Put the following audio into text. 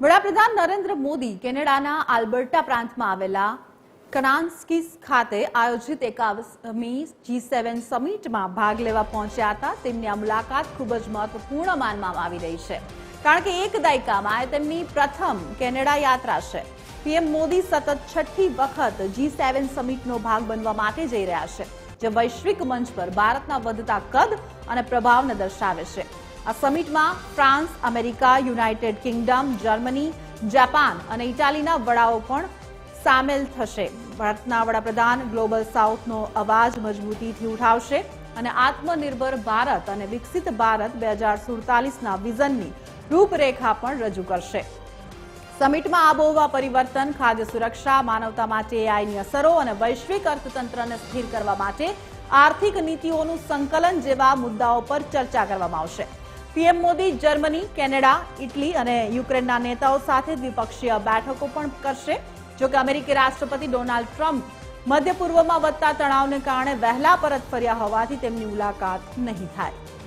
વડાપ્રધાન નરેન્દ્ર મોદી કેનેડાના આલ્બર્ટા પ્રાંતમાં આવેલા કનાન્સ્કીસ ખાતે આયોજિત એકાવમી જી સેવન સમિટમાં ભાગ લેવા પહોંચ્યા હતા. તેમની આ મુલાકાત ખૂબ જ મહત્વપૂર્ણ માનવામાં આવી રહી છે. કારણ કે એક દાયકામાં તેમની પ્રથમ કેનેડા યાત્રા છે. પીએમ મોદી સતત છઠ્ઠી વખત જી સેવન સમિટનો ભાગ બનવા માટે જઈ રહ્યા છે, જે વૈશ્વિક મંચ પર ભારતના વધતા કદ અને પ્રભાવને દર્શાવે છે. આ સમિટમાં France, America, United Kingdom, Germany, Japan અને ઇટાલીના વડાઓ પણ સામેલ થશે. ભારતના વડાપ્રધાન ગ્લોબલ સાઉથનો અવાજ મજબૂતીથી ઉઠાવશે અને આત્મનિર્ભર ભારત અને વિકસિત ભારત બે હજાર સુડતાલીસના વિઝનની રૂપરેખા પણ રજૂ કરશે. સમિટમાં આબોહવા પરિવર્તન, ખાદ્ય સુરક્ષા, માનવતા માટે એઆઈની અસરો અને વૈશ્વિક અર્થતંત્રને સ્થિર કરવા માટે આર્થિક નીતિઓનું સંકલન જેવા મુદ્દાઓ પર ચર્ચા કરવામાં આવશે. PM Modi, Germany, Canada, Italy અને યુક્રેનના નેતાઓ સાથે દ્વિપક્ષીય બેઠકો પણ કરશે. જોકે અમેરિકી રાષ્ટ્રપતિ ડોનાલ્ડ ટ્રમ્પ મધ્ય પૂર્વમાં વધતા તણાવને કારણે વહેલા પરત ફર્યા હોવાથી તેમની મુલાકાત નહીં થાય.